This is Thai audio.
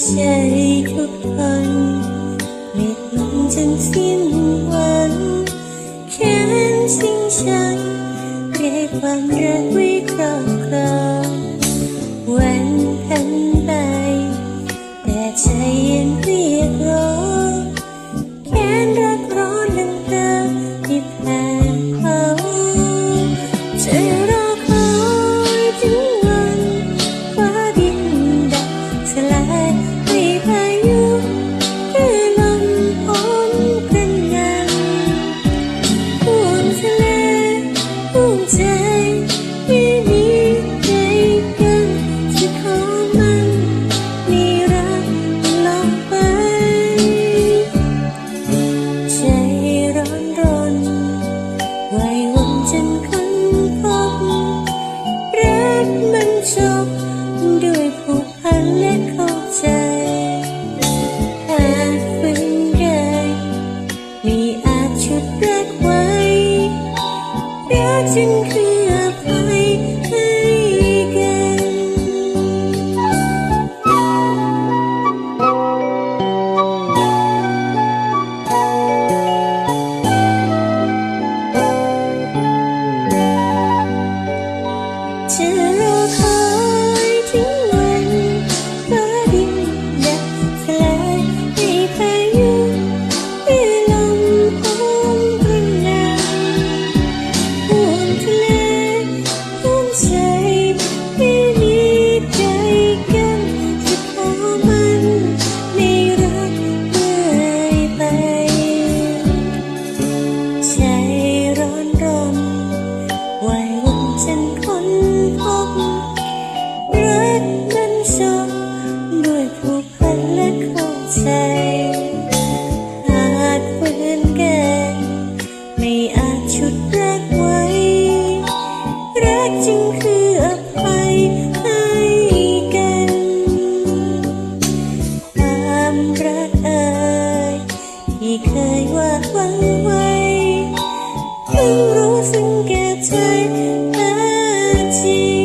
ใจทุกคนเม็ดลมจนสิ้นวันแค้นจริงจังเรียกความรัก quên ยวาดวังไว้ถึงรู้สึงแก่ใจแท้จริง